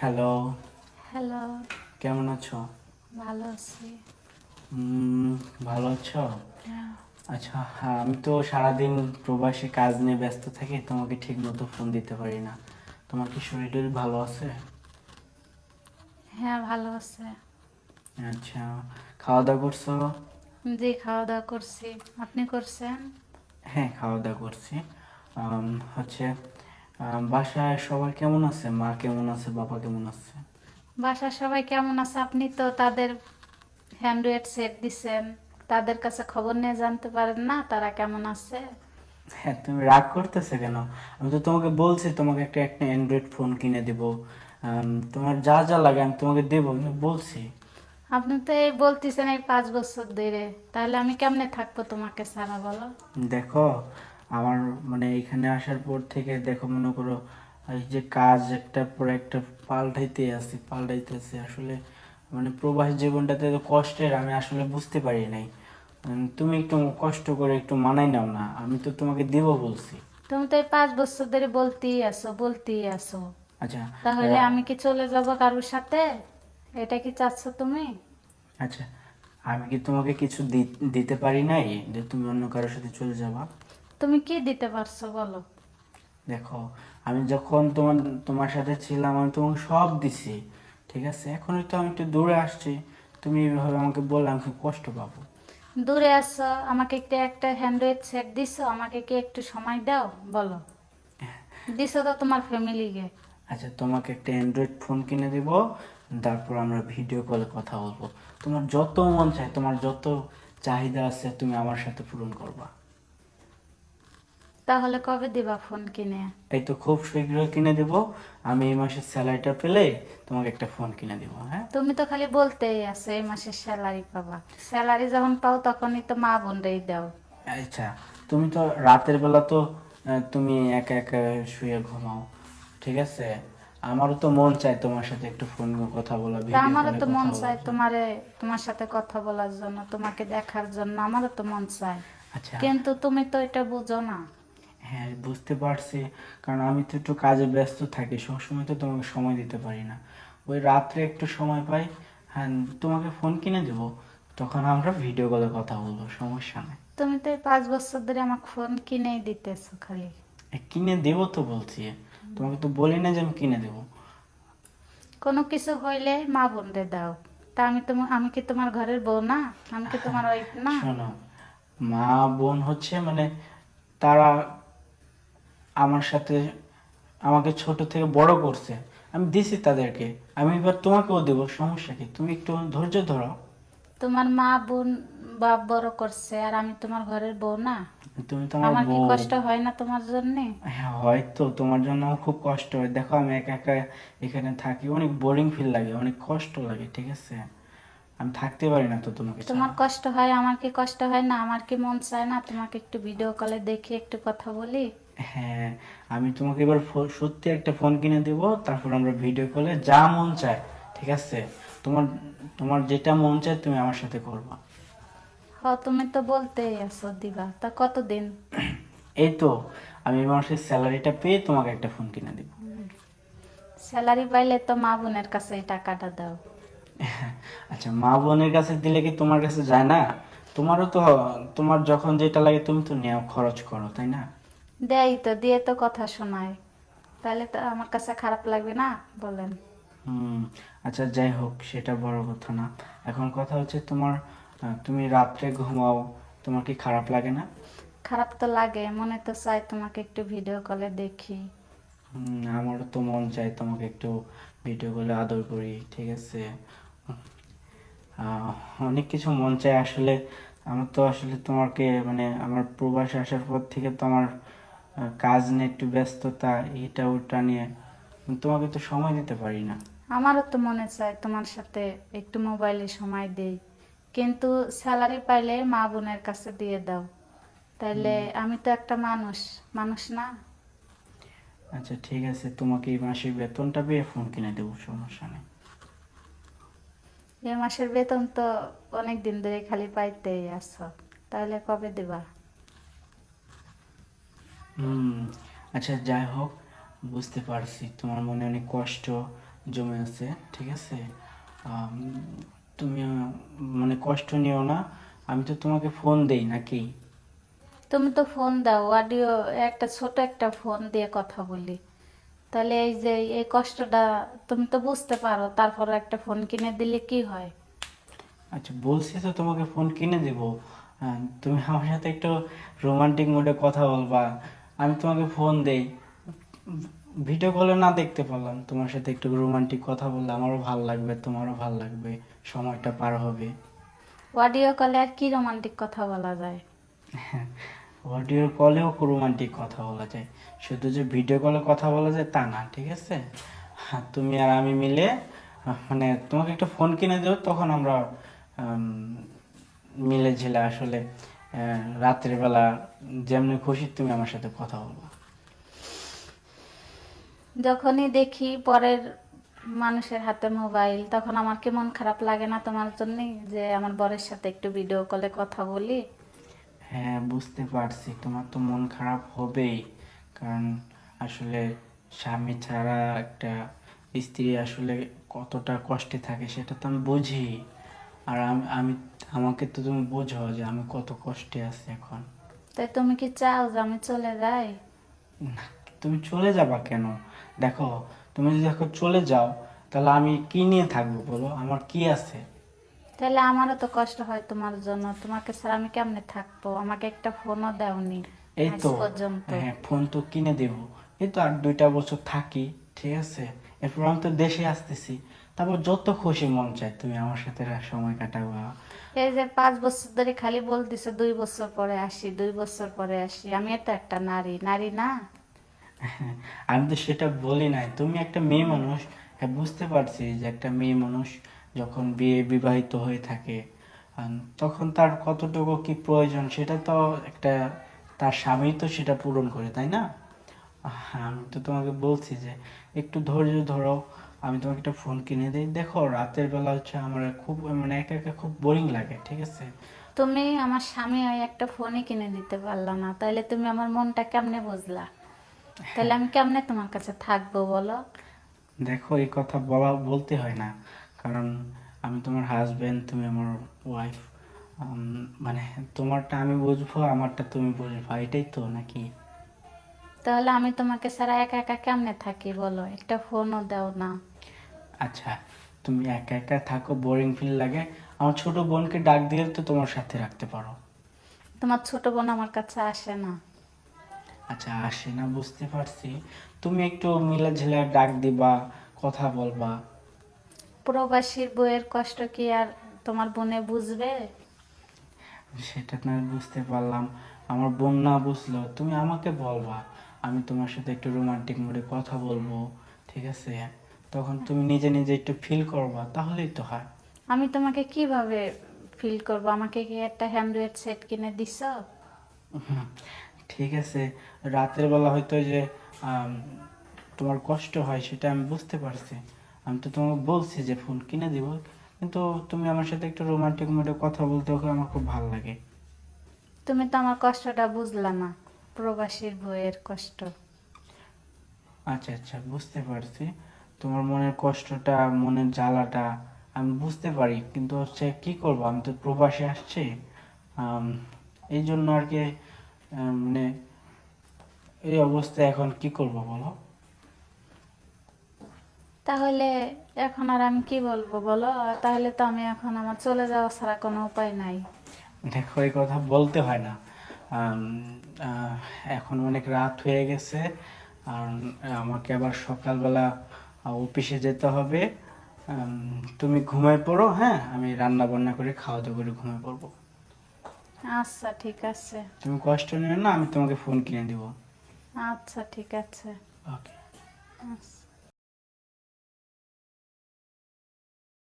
Hello hello কেমন আছো? ভালো আছি। ভালো আছো? আচ্ছা হ্যাঁ আমি তো সারাদিন প্রবাসী কাজ নিয়ে ব্যস্ত থাকি তোমাকে ঠিক মতো ফোন দিতে পারি না। তোমার কি শরীর ভালো আছে? হ্যাঁ ভালো আছে। আচ্ছা খাওয়া দাওয়া করছ? জি খাওয়া দাওয়া করছি। আপনি করছেন? হ্যাঁ খাওয়া দাওয়া করছি হচ্ছে বাসায় সবাই কেমন আছে? মা কেমন আছে? বাবা কেমন আছে? বাসার সবাই কেমন আছে? আপনি তো তাদের হ্যান্ডওয়েট সেট দিছেন। তাদের কাছে খবর নিয়ে জানতে পারেন না তারা কেমন আছে? হ্যাঁ তুমি রাগ করতেছে কেন? আমি তো তোমাকে বলছি তোমাকে একটা একটা অ্যান্ড্রয়েড ফোন কিনে দিব। তোমার যা যা লাগে আমি তোমাকে দেবো আমি বলছি। আপনি তো এই বলতেছেন এই পাঁচ বছর ধরে। তাহলে আমি কেমনে থাকব তোমাকে সারা বলো? দেখো আমার মানে এখানে আসার পর থেকে দেখো মনে করো এই যে কাজ একটার পর একটা পাল্টাইতে আছি পাল্টাইতেছে আসলে মানে প্রবাস জীবনটাতে তো কষ্টের আমি আসলে বুঝতে পারি নাই। তুমি একটু কষ্ট করে একটু মানাই নাও না আমি তো তোমাকে দেব বলছি। তুমি তো এই পাঁচ বছর ধরে বলতেই আসো বলতেই আসো আচ্ছা তাহলে আমি কি চলে যাব কারোর সাথে? এটা কি চাচ্ছ তুমি? আচ্ছা আমি কি তোমাকে কিছু দিতে পারি নাই যে তুমি অন্য কারোর সাথে চলে যাবা? তুমি কি দিতে পারছ বলো? দেখো আমি যখন তোমার তোমার সাথে ছিলাম আমি তোমাকে সব দিছি ঠিক আছে? এখন তো আমি একটু দূরে আসছি তুমি এইভাবে আমাকে বললে আমি খুব কষ্ট পাবো। দূরে আসো আমাকে একটু একটা হ্যান্ডওয়েট সেট দিছো আমাকে কি একটু সময় দাও? বলো। দিছো তো তোমার ফ্যামিলিকে। আচ্ছা তোমাকে একটা অ্যান্ড্রয়েড ফোন কিনে দিব তারপর আমরা ভিডিও কলে কথা বলব। তোমার যত মন চায় তোমার যত চাহিদা আছে তুমি আমার সাথে পূরণ করবা। তাহলে কবে দিবা ফোন কিনে? এই তো খুব শীঘ্রই কিনে দেব। আমি এই মাসের স্যালারিটা পেলে তোমাকে একটা ফোন কিনে দেবো হ্যাঁ? তুমি তো খালি বলতেই আছো এই মাসের স্যালারি পাবা। স্যালারি যখন পাও তখনই তো মা বোনরাই দাও। আচ্ছা তুমি তো রাতের বেলা তো তুমি একা একা শুয়ে ঘুমাও ঠিক আছে? আমারও তো মন চায় তোমার সাথে একটু ফোন কথা বলা আমারও তো মন। চায় তোমারে তোমার সাথে কথা বলার জন্য তোমাকে দেখার জন্য আমারও তো মন চায়। আচ্ছা। কিন্তু তুমি তো এটা বুঝো না। হ্যাঁ বুঝতে পারছি। কারণ আমি তো একটু কাজে ব্যস্ত থাকি সবসময় তো তোমাকে সময় দিতে পারি না। ওই রাত্রে একটু সময় পাই হ্যাঁ তোমাকে ফোন কিনে দেবো তখন আমরা ভিডিও কলে কথা বলব সমস্যা নেই। তুমি তো এই পাঁচ বছর ধরে আমাকে ফোন কিনেই দিতেছো খালি। এ, কিনে দেবো তো বলছি। তোমাকে তো বলি না যে আমি কিনে দেবো। কোনো কিছু হইলে মা বোনরে দাও। তা আমি তোমার আমি কি তোমার ঘরের বউ না? আমি কি তোমার ওই না? শোনো মা বোন হচ্ছে মানে তারা আমার সাথে আমাকে ছোট থেকে বড় করছে। আমি দিছি তাদেরকে। আমি এবার তোমাকেও দেবো সমস্যা কি? তুমি একটু ধৈর্য ধরো। তোমার মা বোন বাপ বড় করছে আর আমি তোমার ঘরের বউ না? তুমি তো আমার কি কষ্ট হয় না তোমার জন্য? হ্যাঁ হয়তো তোমার জন্য খুব কষ্ট হয়। দেখো আমি একা একা এখানে থাকি। অনেক বোরিং ফিল লাগে অনেক কষ্ট লাগে ঠিক আছে? আমি থাকতে পারি না তো তোমাকে তোমার কষ্ট হয় আমার কি কষ্ট হয় না? আমার কি মন চায় না? তোমাকে একটু ভিডিও কলে দেখি একটু কথা বলি। হ্যাঁ আমি তোমাকে এবার সত্যি একটা ফোন কিনে দেবো তারপর আমরা ভিডিও কলে যা মন চায় ঠিক আছে? তোমার তোমার যেটা মন চায় তুমি আমার সাথে করবা। হ তুমি তো বলতেই আছো দিবা তা কতদিন? এই তো আমি মাসের স্যালারিটা পেয়ে তোমাকে একটা ফোন কিনে দেবো। স্যালারি পাইলে তো মা বোনের কাছে এই টাকাটা দাও। আচ্ছা মা বোনের কাছে দিলে কি তোমার কাছে যায় না? তোমারও তো তোমার যখন যেটা লাগে তুমি তো নেও খরচ করো তাই না? দেয় তো দিয়ে তো কথা শোনায় তাহলে তো আমার কাছে খারাপ লাগবে না বলেন। হুম আচ্ছা যাই হোক সেটা বড় কথা না। এখন কথা হচ্ছে তোমার তুমি রাত্রে ঘুমাও তোমার কি খারাপ লাগে না? খারাপ তো লাগে মনে তো চাই তোমাকে একটু ভিডিও কলে দেখি। আমারও তো মন চাই তোমাকে একটু ভিডিও কলে আদর করি ঠিক আছে? অনেক কিছু মন চাই আসলে। আমার তো আসলে তোমাকে মানে আমার প্রবাসে আসার পর থেকে তো আমার কাজ নিয়ে একটু ব্যস্ততা এটা ওটা নিয়ে তোমাকে তো সময় দিতে পারি না। আমারও তো মনে চায় তোমার সাথে একটু মোবাইলে সময় দেই। কিন্তু স্যালারি পাইলে মা বোনের কাছে দিয়ে দাও। তাইলে আমি তো একটা মানুষ মানুষ না। আচ্ছা ঠিক আছে তোমাকে এই মাসের বেতনটা পেয়ে ফোন কিনে দেবো সমস্যা নেই। এই মাসের বেতন তো অনেক দিন ধরে খালি পাইতেই আছো তাহলে কবে দেবা? হুম আচ্ছা যাই হোক বুঝতে পারছি। তোমার মনে অনেক কষ্ট জমে আছে ঠিক আছে? তুমি মানে কষ্ট নিও না। আমি তো তোমাকে ফোন দেই নাকি? তুমি তো ফোন দাও অডিও একটা ছোট একটা ফোন দিয়ে কথা বলি। তাহলে এই যে এই কষ্টটা তুমি তো বুঝতে পারো তারপর একটা ফোন কিনে দিলে কি হয়? আচ্ছা বলছি তো তোমাকে ফোন কিনে দেবো। তুমি আমার সাথে একটু রোমান্টিক মোডে কথা বলবা। আমি তোমাকে ফোন দেই। ভিডিও কলে না দেখতে পারলাম। তোমার সাথে একটু রোমান্টিক কথা বললে আমারও ভালো লাগবে তোমারও ভালো লাগবে। সময়টা পার হবে। অডিও কলে আর কি রোমান্টিক কথা বলা যায়? অডিও কলেও রোমান্টিক কথা বলা যায়। শুধু যে ভিডিও কলে কথা বলা যায় তা না ঠিক আছে? হ্যাঁ, তুমি আর আমি মিলে মানে তোমাকে একটা ফোন কিনে দেবো তখন আমরা মিলে ঝিলে আসলে। আহ, রাত্রের বেলা যেমনি খুশি তুমি আমার সাথে কথা বলব। যখনই দেখি পরের মানুষের হাতে মোবাইল তখন আমার কি মন খারাপ লাগে না তোমার জন্যই? যে আমার বরের সাথে একটু ভিডিও কলে কথা বলি? হ্যাঁ বুঝতে পারছি। তোমার তো মন খারাপ হবেই। কারণ আসলে স্বামী ছাড়া একটা স্ত্রী আসলে কতটা কষ্টে থাকে সেটা তো আমি বুঝি। আর আমি আমি আমাকে তো তুমি বোঝো যে আমি কত কষ্টে আছি এখন। তাই তুমি কি চাও যে আমি চলে যাই? না, তুমি চলে যাবা কেন? দেখো তুমি যদি এখন চলে যাও তাহলে আমি কি নিয়ে থাকব বলো? আমার কি আছে? তাহলে আমারও তো কষ্ট হয় তোমার জন্য। তোমাকে ছাড়া আমি কেমনে থাকব? আমাকে একটা ফোনও দাওনি এই তো হ্যাঁ ফোন তো কিনে দেব। এই তো আর দুইটা বছর থাকি ঠিক আছে? এরপর আমি তো দেশে আসতেছি। তারপর যত খুশি মন চায় তুমি আমার সাথে সময় কাটাবা এই যে পাঁচ বছর ধরে খালি বলতেছে দুই বছর পরে আসি দুই বছর পরে আসি। আমি তো একটা নারী নারী না। আমি তো সেটা বলি নাই। তুমি একটা মেয়ে মানুষ হ্যাঁ বুঝতে পারছি যে একটা মেয়ে মানুষ যখন বিয়ে বিবাহিত হয়ে থাকে তখন তার কতটুকু কি প্রয়োজন সেটা তো একটা তার স্বামী তো সেটা পূরণ করে তাই না? হ্যাঁ, আমি তো তোমাকে বলছি যে একটু ধৈর্য ধরো। আমি তোমাকে একটা ফোন কিনে দিই। দেখো রাতের বেলা হচ্ছে আমার খুব মানে একা একা খুব বোরিং লাগে ঠিক আছে? তুমি আমার স্বামী হয়ে একটা ফোনই কিনে দিতে পারলা না। তাহলে তুমি আমার মনটা কেমনে বুঝলা? তাহলে আমি কেমনে তোমার কাছে থাকব বলো? দেখো এই কথা বলা বলতে হয় না। কারণ আমি তোমার হাজবেন্ড তুমি আমার ওয়াইফ মানে তোমারটা আমি বুঝব আমারটা তুমি বুঝবা। এটাই তো নাকি? তাহলে আমি তোমাকে ছাড়া একা একা কেমনে থাকি বলো? একটা ফোনও দাও না। আচ্ছা তুমি একা একা থাকো বোরিং ফিল লাগে। আমার ছোট বোনকে ডাক দিয়ে তো তোমার সাথে রাখতে পারো। তোমার ছোট বোন আমার কাছে আসে না। আচ্ছা আসে না বুঝতে পারছি। তুমি একটু মিলা ঝিলা ডাক দিবা কথা বলবা। প্রবাসীর বইয়ের কষ্ট কি আর তোমার বোনে বুঝবে? সেটা না বুঝতে পারলাম। আমার বোন না বুঝলো তুমি আমাকে বলবা। আমি তোমার সাথে একটু রোমান্টিক মোডে কথা বলব ঠিক আছে? তখন তুমি নিজে নিজে একটু ফিল করবা তাহলেই তো হয়। আমি তোমাকে কীভাবে ফিল করব? আমাকে কি একটা হ্যান্ডওয়েট সেট কিনে দিছ? ঠিক আছে। রাতের বেলা হয়তো যে তোমার কষ্ট হয় সেটা আমি বুঝতে পারছি। আমি তো তোমাকে বলছি যে ফোন কিনে দিব কিন্তু তুমি আমার সাথে একটু রোমান্টিক মোডে কথা বলতে আমার খুব ভালো লাগে। তুমি তো আমার কষ্টটা বুঝলা না। প্রবাসীর বইয়ের কষ্ট। আচ্ছা আচ্ছা বুঝতে পারছি। তোমার মনের কষ্টটা মনের জ্বালাটা আমি বুঝতে পারি কিন্তু হচ্ছে কি করব? আমি তো প্রবাসে আসছি। এই জন্য আর কি মানে এই অবস্থায় এখন কি করব বলো? তাহলে এখন আর আমি কি বলব বলো? তাহলে তো আমি এখন আমার চলে যাওয়া ছাড়া কোনো উপায় নাই। দেখো এই কথা বলতে হয় না। এখন অনেক রাত হয়ে গেছে। আর আমাকে আবার সকালবেলা অফিসে যেতে হবে। তুমি ঘুমায় পড়ো হ্যাঁ? আমি রান্না বান্না করে খাওয়া দাওয়া করে ঘুমায় পড়ব। আচ্ছা ঠিক আছে। তুমি কষ্ট নিও না আমি তোমাকে ফোন কিনে দিব। আচ্ছা ঠিক আছে। ওকে। আচ্ছা।